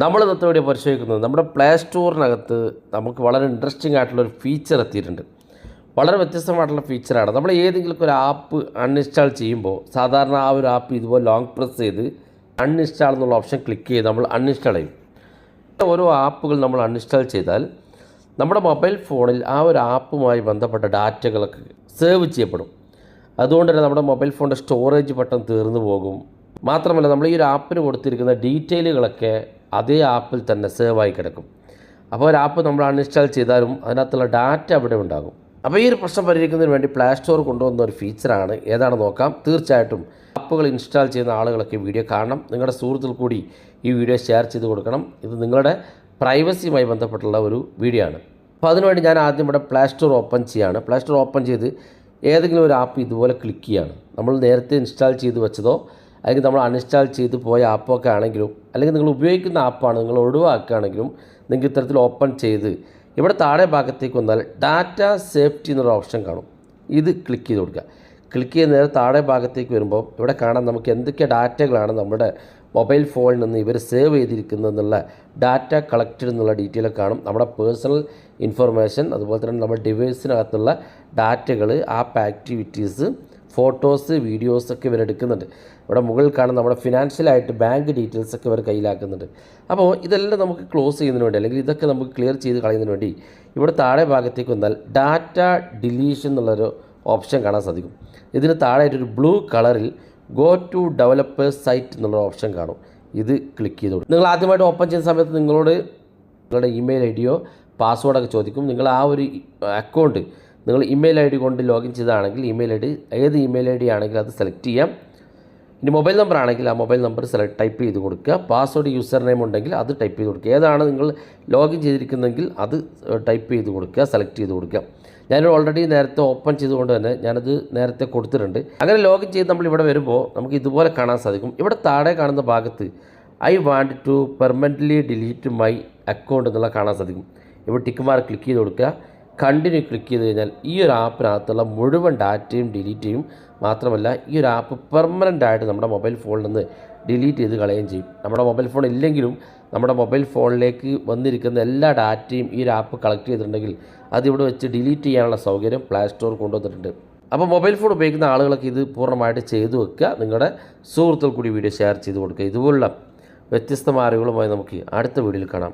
നമ്മൾ വീഡിയോ പരിശോധിക്കുന്നത് നമ്മുടെ പ്ലേ സ്റ്റോറിനകത്ത് നമുക്ക് വളരെ ഇൻട്രസ്റ്റിംഗ് ആയിട്ടുള്ള ഒരു ഫീച്ചർ എത്തിയിട്ടുണ്ട്. വളരെ വ്യത്യസ്തമായിട്ടുള്ള ഫീച്ചറാണ് നമ്മൾ ഏതെങ്കിലും ഒരു ആപ്പ് അൺഇൻസ്റ്റാൾ ചെയ്യുമ്പോൾ സാധാരണ ആ ഒരു ആപ്പ് ഇതുപോലെ ലോങ് പ്രസ് ചെയ്ത് അൺഇൻസ്റ്റാൾ എന്നുള്ള ഓപ്ഷൻ ക്ലിക്ക് ചെയ്ത് നമ്മൾ അൺഇൻസ്റ്റാൾ ചെയ്യും. ഓരോ ആപ്പുകൾ നമ്മൾ അൺഇൻസ്റ്റാൾ ചെയ്താൽ നമ്മുടെ മൊബൈൽ ഫോണിൽ ആ ഒരു ആപ്പുമായി ബന്ധപ്പെട്ട ഡാറ്റകളൊക്കെ സേവ് ചെയ്യപ്പെടും. അതുകൊണ്ട് തന്നെ നമ്മുടെ മൊബൈൽ ഫോണിന്റെ സ്റ്റോറേജ് പെട്ടെന്ന് തീർന്നു പോകും. മാത്രമല്ല നമ്മൾ ഈ ഒരു ആപ്പിന് കൊടുത്തിരിക്കുന്ന ഡീറ്റെയിലുകളൊക്കെ അതേ ആപ്പിൽ തന്നെ സേവായി കിടക്കും. അപ്പോൾ ഒരു ആപ്പ് നമ്മൾ അൺഇൻസ്റ്റാൾ ചെയ്താലും അതിനകത്തുള്ള ഡാറ്റ അവിടെ ഉണ്ടാകും. അപ്പോൾ ഈ ഒരു പ്രശ്നം പരിഹരിക്കുന്നതിന് വേണ്ടി പ്ലേ സ്റ്റോർ കൊണ്ടുവന്ന ഒരു ഫീച്ചറാണ് ഏതാണ് നോക്കാം? തീർച്ചയായിട്ടും ആപ്പുകൾ ഇൻസ്റ്റാൾ ചെയ്യുന്ന ആളുകളൊക്കെ വീഡിയോ കാണണം. നിങ്ങളുടെ സുഹൃത്തിൽ കൂടി ഈ വീഡിയോ ഷെയർ ചെയ്ത് കൊടുക്കണം. ഇത് നിങ്ങളുടെ പ്രൈവസിയുമായി ബന്ധപ്പെട്ടുള്ള ഒരു വീഡിയോ ആണ്. അപ്പോൾ അതിനുവേണ്ടി ഞാൻ ആദ്യം ഇവിടെ പ്ലേ സ്റ്റോർ ഓപ്പൺ ചെയ്യുകയാണ് പ്ലേ സ്റ്റോർ ഓപ്പൺ ചെയ്ത് ഏതെങ്കിലും ഒരു ആപ്പ് ഇതുപോലെ ക്ലിക്ക് ചെയ്യാണ്. നമ്മൾ നേരത്തെ ഇൻസ്റ്റാൾ ചെയ്ത് വെച്ചതോ അല്ലെങ്കിൽ നമ്മൾ അൺഇൻസ്റ്റാൾ ചെയ്ത് പോയ ആപ്പൊക്കെ ആണെങ്കിലും അല്ലെങ്കിൽ നിങ്ങൾ ഉപയോഗിക്കുന്ന ആപ്പാണ് നിങ്ങൾ ഒഴിവാക്കുകയാണെങ്കിലും നിങ്ങൾക്ക് ഇത്തരത്തിൽ ഓപ്പൺ ചെയ്ത് ഇവിടെ താഴെ ഭാഗത്തേക്ക് വന്നാൽ ഡാറ്റ സേഫ്റ്റി എന്നൊരു ഓപ്ഷൻ കാണും. ഇത് ക്ലിക്ക് ചെയ്ത് കൊടുക്കുക. ക്ലിക്ക് ചെയ്ത് നേരെ താഴെ ഭാഗത്തേക്ക് വരുമ്പോൾ ഇവിടെ കാണാൻ നമുക്ക് എന്തൊക്കെ ഡാറ്റകളാണ് നമ്മുടെ മൊബൈൽ ഫോണിൽ നിന്ന് ഇവർ സേവ് ചെയ്തിരിക്കുന്നത് എന്നുള്ള ഡാറ്റ കളക്റ്റഡ് എന്നുള്ള ഡീറ്റെയിൽ കാണും. നമ്മുടെ പേഴ്സണൽ ഇൻഫർമേഷൻ അതുപോലെ തന്നെ നമ്മുടെ ഡിവൈസിനകത്തുള്ള ഡാറ്റകൾ ആപ്പ് ആക്ടിവിറ്റീസ് ഫോട്ടോസ് വീഡിയോസ് ഒക്കെ ഇവർ എടുക്കുന്നുണ്ട്. ഇവിടെ മുകളിൽ കാണുന്ന നമ്മുടെ ഫിനാൻഷ്യലായിട്ട് ബാങ്ക് ഡീറ്റെയിൽസ് ഒക്കെ ഇവർ കയ്യിലാക്കുന്നുണ്ട്. അപ്പോൾ ഇതെല്ലാം നമുക്ക് ക്ലോസ് ചെയ്യുന്നതിന് വേണ്ടി അല്ലെങ്കിൽ ഇതൊക്കെ നമുക്ക് ക്ലിയർ ചെയ്ത് കളയുന്നതിന് വേണ്ടി ഇവിടെ താഴെ ഭാഗത്തേക്ക് വന്നാൽ ഡാറ്റ ഡിലീഷൻ എന്നുള്ളൊരു ഓപ്ഷൻ കാണാൻ സാധിക്കും. ഇതിന് താഴെയായിട്ടൊരു ബ്ലൂ കളറിൽ ഗോ ടു ഡെവലപ്പേഴ്സ് സൈറ്റ് എന്നുള്ള ഓപ്ഷൻ കാണും. ഇത് ക്ലിക്ക് ചെയ്ത് നിങ്ങൾ ആദ്യമായിട്ട് ഓപ്പൺ ചെയ്യുന്ന സമയത്ത് നിങ്ങളോട് നിങ്ങളുടെ ഇമെയിൽ ഐ ഡിയോ പാസ്വേഡൊക്കെ ചോദിക്കും. നിങ്ങൾ ആ ഒരു അക്കൗണ്ട് നിങ്ങൾ ഇമെയിൽ ഐ ഡി കൊണ്ട് ലോഗിൻ ചെയ്തതാണെങ്കിൽ ഇമെയിൽ ഐ ഡി ഏത് ഇമെയിൽ ഐ ഡി ആണെങ്കിലും അത് സെലക്ട് ചെയ്യാം. ഇനി മൊബൈൽ നമ്പർ ആണെങ്കിൽ ആ മൊബൈൽ നമ്പർ സെലക്ട് ടൈപ്പ് ചെയ്ത് കൊടുക്കുക. പാസ്വേഡ് യൂസർ നെയിം ഉണ്ടെങ്കിൽ അത് ടൈപ്പ് ചെയ്ത് കൊടുക്കുക. ഏതാണ് നിങ്ങൾ ലോഗിൻ ചെയ്തിരിക്കുന്നതെങ്കിൽ അത് ടൈപ്പ് ചെയ്ത് കൊടുക്കുക സെലക്ട് ചെയ്ത് കൊടുക്കുക. ഞാൻ ഓൾറെഡി നേരത്തെ ഓപ്പൺ ചെയ്തുകൊണ്ട് തന്നെ ഞാനത് നേരത്തെ കൊടുത്തിട്ടുണ്ട്. അങ്ങനെ ലോഗിൻ ചെയ്ത് നമ്മൾ ഇവിടെ വരുമ്പോൾ നമുക്ക് ഇതുപോലെ കാണാൻ സാധിക്കും. ഇവിടെ താഴെ കാണുന്ന ഭാഗത്ത് I want to permanently delete my account എന്നുള്ള കാണാൻ സാധിക്കും. ഇവിടെ ടിക്ക് മാർക്ക് ക്ലിക്ക് ചെയ്ത് കൊടുക്കുക. കണ്ടിന്യൂ ക്ലിക്ക് ചെയ്ത് കഴിഞ്ഞാൽ ഈ ഒരു ആപ്പിനകത്തുള്ള മുഴുവൻ ഡാറ്റയും ഡിലീറ്റ് ചെയ്യും. മാത്രമല്ല ഈ ഒരു ആപ്പ് പെർമനന്റ് ആയിട്ട് നമ്മുടെ മൊബൈൽ ഫോണിൽ നിന്ന് ഡിലീറ്റ് ചെയ്ത് കളയുകയും ചെയ്യും. നമ്മുടെ മൊബൈൽ ഫോൺ ഇല്ലെങ്കിലും നമ്മുടെ മൊബൈൽ ഫോണിലേക്ക് വന്നിരിക്കുന്ന എല്ലാ ഡാറ്റയും ഈ ഒരു ആപ്പ് കളക്ട് ചെയ്തിട്ടുണ്ടെങ്കിൽ അതിവിടെ വെച്ച് ഡിലീറ്റ് ചെയ്യാനുള്ള സൗകര്യം പ്ലേ സ്റ്റോർ കൊണ്ടുവന്നിട്ടുണ്ട്. അപ്പോൾ മൊബൈൽ ഫോൺ ഉപയോഗിക്കുന്ന ആളുകളൊക്കെ ഇത് പൂർണമായിട്ട് ചെയ്തു വെക്കുക. നിങ്ങളുടെ സുഹൃത്തുക്കൾ കൂടി വീഡിയോ ഷെയർ ചെയ്ത് കൊടുക്കുക. ഇതുപോലുള്ള വ്യത്യസ്തമായ അറിവുകളുമായി നമുക്ക് അടുത്ത വീഡിയോയിൽ കാണാം.